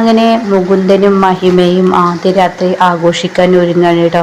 അങ്ങനെ മുകുന്ദനും മഹിമയും ആദ്യ രാത്രി ആഘോഷിക്കാൻ ഒരുങ്ങാണ് കേട്ടോ.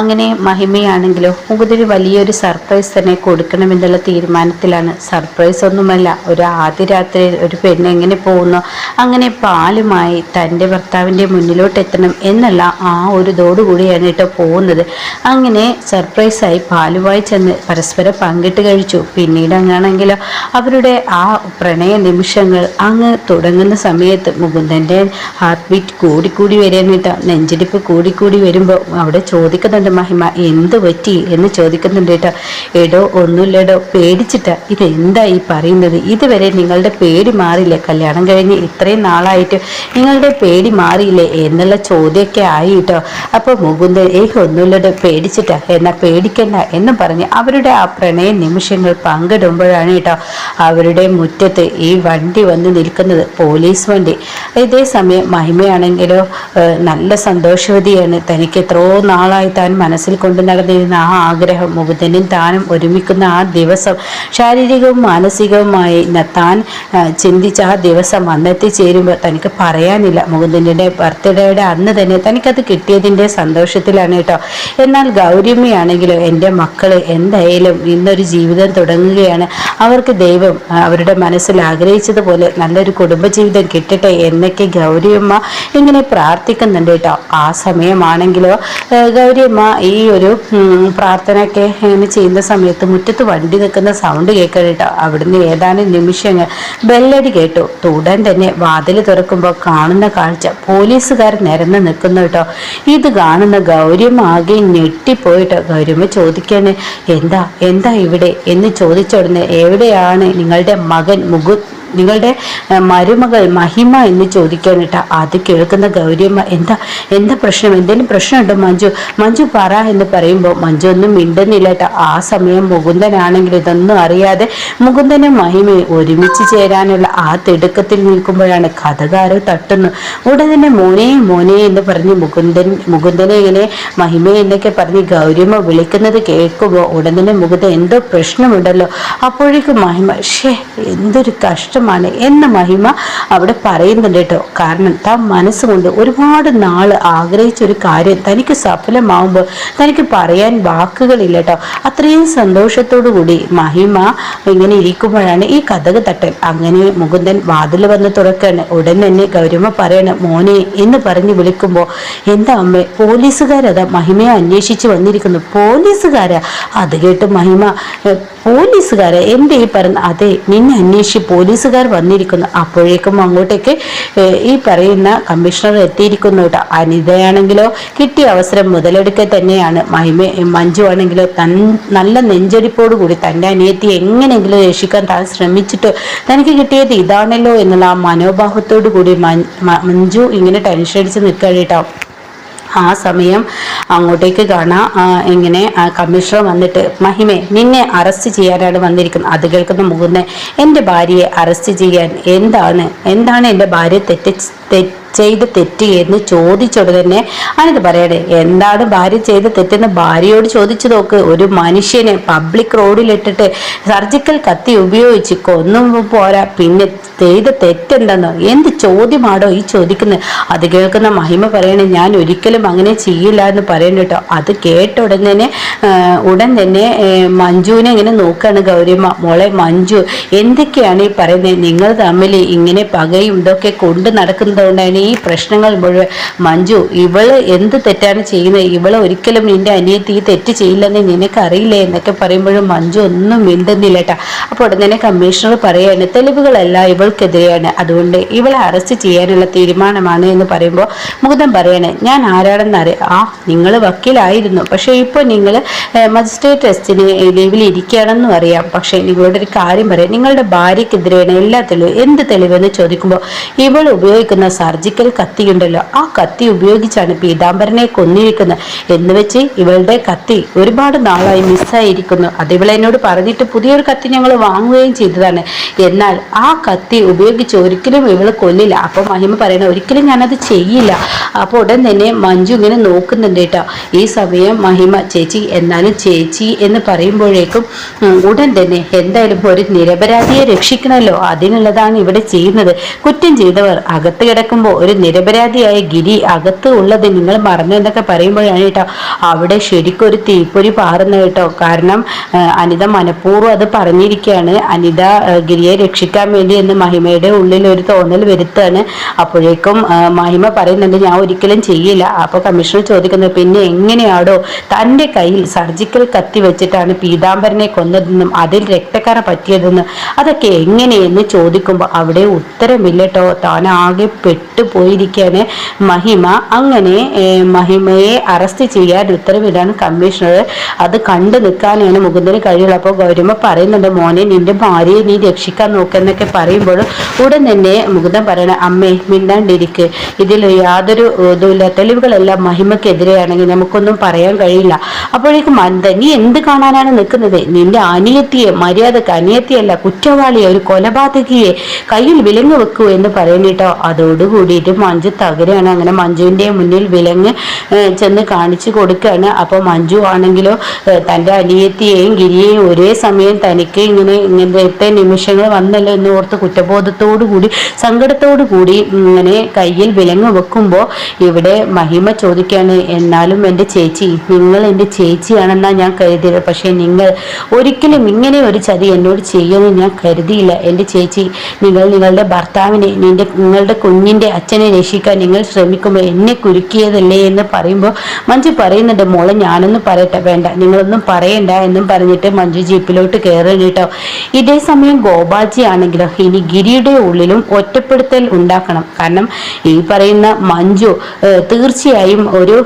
അങ്ങനെ മഹിമയാണെങ്കിലോ മുകുന്ദന് വലിയൊരു സർപ്രൈസ് തന്നെ കൊടുക്കണമെന്നുള്ള തീരുമാനത്തിലാണ്. സർപ്രൈസ് ഒന്നുമല്ല ഒരു ആദ്യ രാത്രി ഒരു പെണ്ണ് എങ്ങനെ പോകുന്നു അങ്ങനെ പാലുമായി തന്റെ ഭർത്താവിന്റെ മുന്നിലോട്ട് എത്തണം എന്നുള്ള ആ ഒരു ഇതോടുകൂടിയാണ് കേട്ടോ പോകുന്നത്. അങ്ങനെ സർപ്രൈസായി പാലുമായി ചെന്ന് പരസ്പരം പങ്കിട്ട് കഴിച്ചു. പിന്നീട് അങ്ങാണെങ്കിലോ അവരുടെ ആ പ്രണയ നിമിഷങ്ങൾ അങ്ങ് തുടങ്ങുന്ന സമയത്ത് മുകുന്ദന്റെ ഹാർട്ട് ബീറ്റ് കൂടിക്കൂടി വരാനിട്ട് നെഞ്ചിടിപ്പ് കൂടിക്കൂടി വരുമ്പോൾ അവിടെ ചോദിക്കുന്നുണ്ട് മഹിമ എന്ത് പറ്റി? എന്ന് ചോദിക്കുന്നുണ്ട് കേട്ടോ. എടോ ഒന്നുമില്ലടോ. പേടിച്ചിട്ടാ. ഇത് എന്താ ഈ പറയുന്നത്? ഇതുവരെ നിങ്ങളുടെ പേടി മാറിയില്ലേ? കല്യാണം കഴിഞ്ഞ് ഇത്രയും നാളായിട്ട് നിങ്ങളുടെ പേടി മാറിയില്ലേ? എന്നുള്ള ചോദ്യമൊക്കെ ആയി കേട്ടോ. അപ്പോൾ മുകുന്ദൻ ഏഹ് ഒന്നുമില്ലടോ. പേടിച്ചിട്ടാ. എന്നാ പേടിക്കണ്ട. എന്ന് പറഞ്ഞ് അവരുടെ ആ പ്രണയ നിമിഷങ്ങൾ പങ്കിടുമ്പോഴാണ് കേട്ടോ അവരുടെ മുറ്റത്ത് ഈ വണ്ടി വന്ന് നിൽക്കുന്നത് പോലീസ് വണ്ടി. ഇതേ സമയം മഹിമയാണെങ്കിലോ ഏഹ്, നല്ല സന്തോഷവതിയാണ്. തനിക്ക് എത്രയോ നാളായി താൻ മനസ്സിൽ കൊണ്ടു നടന്നിരുന്ന ആ ആഗ്രഹം മുകുന്ദനും താനും ഒരുമിക്കുന്ന ആ ദിവസം ശാരീരികവും മാനസികവുമായി താൻ ചിന്തിച്ച ആ ദിവസം വന്നെത്തിച്ചേരുമ്പോൾ തനിക്ക് പറയാനില്ല. മുകുന്ദന്റെ ബർത്ത്ഡേയുടെ അന്ന് തന്നെ തനിക്കത് കിട്ടിയതിന്റെ സന്തോഷത്തിലാണ് കേട്ടോ. എന്നാൽ ഗൗരിമയാണെങ്കിലോ എന്റെ മക്കൾ എന്തായാലും ഇന്നൊരു ജീവിതം തുടങ്ങുകയാണ്. അവർക്ക് ദൈവം അവരുടെ മനസ്സിൽ ആഗ്രഹിച്ചതുപോലെ നല്ലൊരു കുടുംബജീവിതം കിട്ടട്ടെ എന്നൊക്കെ ഗൗരിയമ്മ ഇങ്ങനെ പ്രാർത്ഥിക്കുന്നുണ്ട് കേട്ടോ. ആ സമയമാണെങ്കിലോ ഗൗരിയമ്മ ഈ ഒരു പ്രാർത്ഥനയൊക്കെ ഇങ്ങനെ ചെയ്യുന്ന സമയത്ത് മുറ്റത്ത് വണ്ടി നിൽക്കുന്ന സൗണ്ട് കേൾക്കണം കേട്ടോ. അവിടുന്ന് ഏതാനും നിമിഷങ്ങൾ ബെല്ലടി കേട്ടു. ഉടൻ തന്നെ വാതിൽ തുറക്കുമ്പോൾ കാണുന്ന കാഴ്ച പോലീസുകാർ നിരന്ന് നിൽക്കുന്നു കേട്ടോ. ഇത് കാണുന്ന ഗൗരിയമ്മ ആകെ ഞെട്ടിപ്പോയിട്ടോ. ഗൗരിയമ്മ ചോദിക്കാണ് എന്താ എന്താ ഇവിടെ? എന്ന് ചോദിച്ച എവിടെയാണ് നിങ്ങളുടെ മകൻ മുകു നിങ്ങളുടെ മരുമകൾ മഹിമ എന്ന് ചോദിക്കാനിട്ട അത് കേൾക്കുന്ന ഗൗരിയമ്മ എന്താ എന്താ പ്രശ്നം? എന്തെങ്കിലും പ്രശ്നമുണ്ടോ മഞ്ജു? മഞ്ജു പറ എന്ന് പറയുമ്പോൾ മഞ്ജു ഒന്നും മിണ്ടുന്നില്ല ആ സമയം മുകുന്ദനാണെങ്കിൽ ഇതൊന്നും അറിയാതെ മുകുന്ദനും മഹിമയും ഒരുമിച്ച് ചേരാനുള്ള ആ തിടുക്കത്തിൽ നിൽക്കുമ്പോഴാണ് കഥകാരോ തട്ടുന്നു. ഉടനെ തന്നെ മോനെ മോനെ എന്ന് പറഞ്ഞ് മുകുന്ദൻ മുകുന്ദനെ ഇങ്ങനെ മഹിമ എന്നൊക്കെ പറഞ്ഞ് ഗൗരിയമ്മ വിളിക്കുന്നത് കേൾക്കുമ്പോൾ ഉടനെ തന്നെ മുകുന്ദൻ എന്തോ പ്രശ്നമുണ്ടല്ലോ? അപ്പോഴേക്കും മഹിമ ഷേ എന്തൊരു കഷ്ടമാണ് എന്ന മഹിമ അവിടെ പറയുന്നുണ്ട് കേട്ടോ. കാരണം താൻ മനസ്സുകൊണ്ട് ഒരുപാട് നാൾ ആഗ്രഹിച്ച ഒരു കാര്യം തനിക്ക് സഫലമാവുമ്പോൾ തനിക്ക് പറയാൻ വാക്കുകളില്ല കേട്ടോ. അത്രയും സന്തോഷത്തോടു കൂടി മഹിമ ഇങ്ങനെ ഇരിക്കുമ്പോഴാണ് ഈ കഥക് തട്ടൻ അങ്ങനെ മുകുന്ദൻ വാതിൽ വന്ന് തുറക്കാണ്. ഉടൻ തന്നെ ഗൗരമ്മ പറയണ മോനെ എന്ന് പറഞ്ഞ് വിളിക്കുമ്പോൾ എന്താ അമ്മ പോലീസുകാരതാ മഹിമയെ അന്വേഷിച്ച് വന്നിരിക്കുന്നു. പോലീസുകാരാ? അത് കേട്ട് മഹിമ "എ, പോലീസുകാരെ എന്റെ ഈ പറയുന്ന അതെ നിന്നെ അന്വേഷിച്ച് പോലീസുകാർ വന്നിരിക്കുന്നു. അപ്പോഴേക്കും അങ്ങോട്ടേക്ക് ഈ പറയുന്ന കമ്മീഷണർ എത്തിയിരിക്കുന്നു കേട്ടോ. അനിതയാണെങ്കിലോ കിട്ടിയ അവസരം മുതലെടുക്കുക തന്നെയാണ്. മഹിമ മഞ്ജു ആണെങ്കിലോ തൻ നല്ല നെഞ്ചടിപ്പോട് കൂടി തന്റെ അനിയത്തി എങ്ങനെയെങ്കിലും രക്ഷിക്കാൻ താൻ ശ്രമിച്ചിട്ട് തനിക്ക് കിട്ടിയത് ഇതാണല്ലോ എന്നുള്ള ആ മനോഭാവത്തോടു കൂടി മഞ്ജു ഇങ്ങനെ ടെൻഷൻ അടിച്ച് നിൽക്കുകയാണ് കേട്ടോ. ആ സമയം അങ്ങോട്ടേക്ക് കാണാം. ഇങ്ങനെ കമ്മീഷണർ വന്നിട്ട് മഹിമേ നിന്നെ അറസ്റ്റ് ചെയ്യാനാണ് വന്നിരിക്കുന്നത്. അത് കേൾക്കുന്ന മുകുന്ദൻ എന്റെ ഭാര്യയെ അറസ്റ്റ് ചെയ്യാൻ എന്താണ്? എന്താണ് എന്റെ ഭാര്യ തെറ്റ് ചെയ്ത് തെറ്റ് എന്ന് ചോദിച്ചോട് തന്നെ അനിത് പറയണേ എന്താണ് ഭാര്യ ചെയ്ത തെറ്റെന്ന് ഭാര്യയോട് ചോദിച്ചു നോക്ക്. ഒരു മനുഷ്യനെ പബ്ലിക് റോഡിലിട്ടിട്ട് സർജിക്കൽ കത്തി ഉപയോഗിച്ച് കൊന്നും പോരാ. പിന്നെ ചെയ്ത തെറ്റെന്തെന്നോ? എന്ത് ചോദ്യമാണോ ഈ ചോദിക്കുന്നത് അത് കേൾക്കുന്ന മഹിമ പറയണേ ഞാൻ ഒരിക്കലും അങ്ങനെ ചെയ്യില്ല എന്ന് പറയണ കേട്ടോ. അത് കേട്ട ഉടൻ തന്നെ ഉടൻ തന്നെ മഞ്ജുവിനെ ഇങ്ങനെ നോക്കുകയാണ് ഗൗരിയമ്മ. മോളെ മഞ്ജു എന്തൊക്കെയാണ് ഈ പറയുന്നത് നിങ്ങൾ തമ്മിൽ ഇങ്ങനെ പകയും ഇതൊക്കെ കൊണ്ട് നടക്കുന്നതുകൊണ്ടാണ് ഈ പ്രശ്നങ്ങൾ മുഴുവൻ മഞ്ജു ഇവൾ എന്ത് തെറ്റാണ് ചെയ്യുന്നത് ഇവൾ ഒരിക്കലും നിന്റെ അനിയത്തി ഈ തെറ്റ് ചെയ്യില്ലെന്ന് നിനക്കറിയില്ലേ എന്നൊക്കെ പറയുമ്പോഴും മഞ്ജു ഒന്നും മിണ്ടുന്നില്ല കേട്ടാ അപ്പോൾ ഉടൻ തന്നെ കമ്മീഷണർ പറയാണ് തെളിവുകളല്ല ഇവൾക്കെതിരെയാണ്. അതുകൊണ്ട് ഇവളെ അറസ്റ്റ് ചെയ്യാനുള്ള തീരുമാനമാണ് എന്ന് പറയുമ്പോൾ മുകുതം പറയാണ് ഞാൻ ആരാണെന്ന് അറിയാം. ആ നിങ്ങൾ വക്കീലായിരുന്നു. പക്ഷേ ഇപ്പോൾ നിങ്ങൾ മജിസ്ട്രേറ്റ് ടെസ്റ്റിന് ലീവിൽ ഇരിക്കുകയാണെന്നും അറിയാം. പക്ഷേ നിങ്ങളോട് ഒരു കാര്യം പറയാം. നിങ്ങളുടെ ഭാര്യക്കെതിരെയാണ് എല്ലാ തെളിവ് എന്ത് തെളിവെന്ന് ചോദിക്കുമ്പോൾ ഇവൾ ഉപയോഗിക്കുന്ന പറയുന്ന സർജിക്കൽ കത്തിയുണ്ടല്ലോ ആ കത്തി ഉപയോഗിച്ചാണ് പീതാംബരനെ കൊന്നിരിക്കുന്നത്. എന്ന് വെച്ച് ഇവളുടെ കത്തി ഒരുപാട് നാളായി മിസ്സായിരിക്കുന്നു. അത് ഇവളെന്നോട് പറഞ്ഞിട്ട് പുതിയൊരു കത്തി ഞങ്ങൾ വാങ്ങുകയും ചെയ്തതാണ്. എന്നാൽ ആ കത്തി ഉപയോഗിച്ച് ഒരിക്കലും ഇവൾ കൊല്ലില്ല. അപ്പോൾ മഹിമ പറയണ ഒരിക്കലും ഞാനത് ചെയ്യില്ല. അപ്പോൾ ഉടൻ തന്നെ മഞ്ജു ഇങ്ങനെ നോക്കുന്നുണ്ട് കേട്ടോ. ഈ സമയം മഹിമ ചേച്ചി എന്നാലും ചേച്ചി എന്ന് പറയുമ്പോഴേക്കും ഉടൻ തന്നെ എന്തായാലും ഒരു നിരപരാധിയെ രക്ഷിക്കണമല്ലോ അതിനുള്ളതാണ് ഇവിടെ ചെയ്യുന്നത്. കുറ്റം ചെയ്തവർ അകത്ത് കിടക്കുമ്പോൾ ഒരു നിരപരാധിയായ ഗിരി അകത്ത് ഉള്ളത് നിങ്ങൾ മറന്നു എന്നൊക്കെ പറയുമ്പോഴാണ് കേട്ടോ. അവിടെ ശരിക്കും ഒരു തീപ്പൊരി പാറുന്ന കേട്ടോ. കാരണം അനിത മനഃപൂർവം അത് പറഞ്ഞിരിക്കുകയാണ്. അനിത ഗിരിയെ രക്ഷിക്കാൻ വേണ്ടി എന്ന് മഹിമയുടെ ഉള്ളിൽ ഒരു തോന്നൽ വരുത്താണ് അപ്പോഴേക്കും മഹിമ പറയുന്നുണ്ട് ഞാൻ ഒരിക്കലും ചെയ്യില്ല. അപ്പോൾ കമ്മീഷണർ ചോദിക്കുന്നത് പിന്നെ എങ്ങനെയാണോ തന്റെ കയ്യിൽ സർജിക്കൽ കത്തി വെച്ചിട്ടാണ് പീതാംബരനെ കൊന്നതെന്നും അതിൽ രക്തക്കറ പറ്റിയതെന്നും അതൊക്കെ എങ്ങനെയെന്ന് ചോദിക്കുമ്പോൾ അവിടെ ഉത്തരമില്ലട്ടോ താൻ ആകെ പെട്ടുപോയിരിക്കുകയാണ് മഹിമ. അങ്ങനെ മഹിമയെ അറസ്റ്റ് ചെയ്യാൻ ഉത്തരവിടാൻ കമ്മീഷണർ അത് കണ്ടു നിൽക്കാനാണ് മുകുന്ദന് കഴിയുള്ളൂ. അപ്പോൾ ഗൗരമ പറയുന്നുണ്ട് മോനെ നിന്റെ ഭാര്യയെ നീ രക്ഷിക്കാൻ നോക്കെന്നൊക്കെ പറയുമ്പോൾ ഉടൻ തന്നെ മുകുന്ദൻ പറയണ അമ്മേ മിണ്ടാണ്ടിരിക്ക്. ഇതിൽ യാതൊരു ഇതുമില്ല. തെളിവുകളെല്ലാം മഹിമക്കെതിരെയാണെങ്കിൽ നമുക്കൊന്നും പറയാൻ കഴിയില്ല. അപ്പോഴേക്ക് മന്ദ നീ എന്ത് കാണാനാണ് നിൽക്കുന്നത്? നിന്റെ അനിയത്തിയെ മര്യാദയ്ക്ക് അനിയത്തിയല്ല കുറ്റവാളിയെ ഒരു കൊലപാതകിയെ കയ്യിൽ വിലങ്ങ് വെക്കൂ എന്ന് പറയുന്നിട്ടോ അതോടുകൂടിയിട്ട് മഞ്ജു തകരാണ് അങ്ങനെ മഞ്ജുവിന്റെ മുന്നിൽ വിലങ്ങ് ചെന്ന് കാണിച്ചു കൊടുക്കുകയാണ്. അപ്പോൾ മഞ്ജു ആണെങ്കിലോ തന്റെ അനിയത്തിയെയും ഗിരിയെയും ഒരേ സമയം തനിക്ക് ഇങ്ങനെ ഇങ്ങനത്തെ നിമിഷങ്ങൾ വന്നല്ലോ എന്ന് ഓർത്ത് കുറ്റബോധത്തോടു കൂടി സങ്കടത്തോടു കൂടി ഇങ്ങനെ കയ്യിൽ വിലങ്ങ് വെക്കുമ്പോൾ ഇവിടെ മഹിമ ചോദിക്കുകയാണ് എന്നാലും എന്റെ ചേച്ചി നിങ്ങൾ എന്റെ ചേച്ചിയാണെന്നാണ് ഞാൻ കരുതിയത്. പക്ഷേ നിങ്ങൾ ഒരിക്കലും ഇങ്ങനെ ഒരു ചതി എന്നോട് ചെയ്യുമെന്ന് ഞാൻ കരുതിയില്ല. എന്റെ ചേച്ചി നിങ്ങൾ നിങ്ങളുടെ ഭർത്താവിനെ നിന്റെ നിങ്ങളുടെ കുഞ്ഞിന്റെ അച്ഛനെ രക്ഷിക്കാൻ നിങ്ങൾ ശ്രമിക്കുമ്പോൾ എന്നെ കുരുക്കിയതല്ലേ എന്ന് പറയുമ്പോൾ മഞ്ജു പറയുന്നുണ്ട് മോളെ ഞാനൊന്നും പറയട്ടെ വേണ്ട നിങ്ങളൊന്നും പറയണ്ട എന്നും പറഞ്ഞിട്ട് മഞ്ജു ജീപ്പിലോട്ട് കയറുന്നു കേട്ടോ. ഇതേ സമയം ഗോപാജി ആണെങ്കിലോ ഇനി ഗിരിയുടെ ഉള്ളിലും ഒറ്റപ്പെടുത്തൽ ഉണ്ടാക്കണം. കാരണം ഈ പറയുന്ന മഞ്ജു തീർച്ചയായും ഒരു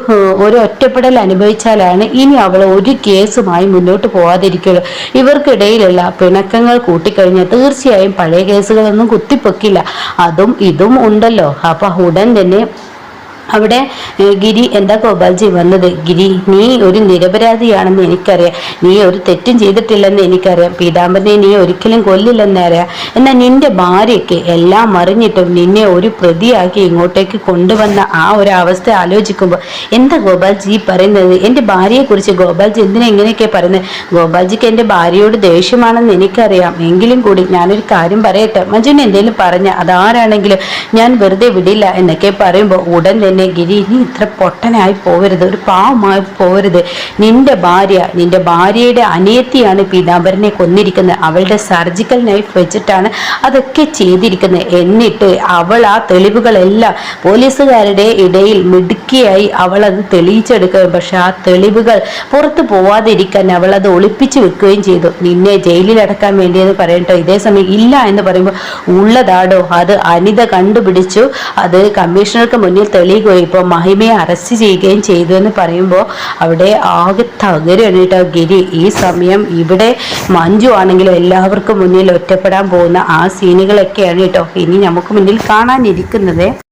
ഒരു ഒറ്റപ്പെടൽ അനുഭവിച്ചാലാണ് ഇനി അവൾ ഒരു കേസുമായി മുന്നോട്ട് പോവാതിരിക്കുള്ളൂ. ഇവർക്കിടയിലുള്ള പിണക്കങ്ങൾ കൂട്ടിക്കഴിഞ്ഞാൽ തീർച്ചയായും പഴയ കേസുകളൊന്നും കുത്തിപ്പൊക്കില്ല. അതും ഇതും ഉണ്ടല്ലോ. അപ്പൊ ഉടൻ തന്നെ അവിടെ ഗിരി എന്താ ഗോപാൽജി വന്നത്? ഗിരി നീ ഒരു നിരപരാധിയാണെന്ന് എനിക്കറിയാം. നീ ഒരു തെറ്റും ചെയ്തിട്ടില്ലെന്ന് എനിക്കറിയാം. പീതാംബരനെ നീ ഒരിക്കലും കൊല്ലില്ലെന്ന് അറിയാം. എന്നാൽ നിന്റെ ഭാര്യയ്ക്ക് എല്ലാം അറിഞ്ഞിട്ടും നിന്നെ ഒരു പ്രതിയാക്കി ഇങ്ങോട്ടേക്ക് കൊണ്ടുവന്ന ആ ഒരു അവസ്ഥ ആലോചിക്കുമ്പോൾ എന്താ ഗോപാൽജി പറയുന്നത്? എന്റെ ഭാര്യയെക്കുറിച്ച് ഗോപാൽജി എന്തിനാ ഇങ്ങനെയൊക്കെ പറയുന്നത്? ഗോപാൽജിക്ക് എന്റെ ഭാര്യയോട് ദേഷ്യമാണെന്ന് എനിക്കറിയാം. എങ്കിലും കൂടി ഞാനൊരു കാര്യം പറയട്ടെ. മജുവിന് എന്തെങ്കിലും പറഞ്ഞ അതാരാണെങ്കിലും ഞാൻ വെറുതെ വിടില്ല എന്നൊക്കെ പറയുമ്പോൾ ഉടൻ തന്നെ തന്നെ ഗിരി നീ ഇത്ര പൊട്ടനായി പോവരുത് ഒരു പാവമായി പോവരുത്. നിന്റെ ഭാര്യ നിന്റെ ഭാര്യയുടെ അനിയത്തിയാണ് പീതാംബരനെ കൊന്നിരിക്കുന്നത്. അവളുടെ സർജിക്കൽ നൈഫ് വെച്ചിട്ടാണ് അതൊക്കെ ചെയ്തിരിക്കുന്നത്. എന്നിട്ട് അവൾ ആ തെളിവുകളെല്ലാം പോലീസുകാരുടെ ഇടയിൽ മിടുക്കിയായി അവൾ അത് തെളിയിച്ചെടുക്കുകയും പക്ഷെ ആ തെളിവുകൾ പുറത്തു പോവാതിരിക്കാൻ അവൾ അത് ഒളിപ്പിച്ചു വെക്കുകയും ചെയ്തു. നിന്നെ ജയിലിൽ അടക്കാൻ വേണ്ടിയെന്ന് പറയട്ടോ ഇതേ സമയം ഇല്ല എന്ന് പറയുമ്പോൾ ഉള്ളതാടോ? അത് അനിത കണ്ടുപിടിച്ചു. അത് കമ്മീഷണർക്ക് മുന്നിൽ തെളിയുക ഇപ്പോൾ മഹിമയെ അറസ്റ്റ് ചെയ്യുകയും ചെയ്തു എന്ന് പറയുമ്പോൾ അവിടെ ആകെ തകരുകയാണ് കേട്ടോ ഗിരി. ഈ സമയം ഇവിടെ മഞ്ജു ആണെങ്കിലും എല്ലാവർക്കും മുന്നിൽ ഒറ്റപ്പെടാൻ പോകുന്ന ആ സീനുകളൊക്കെയാണ് കേട്ടോ ഇനി നമുക്ക് മുന്നിൽ കാണാനിരിക്കുന്നത്.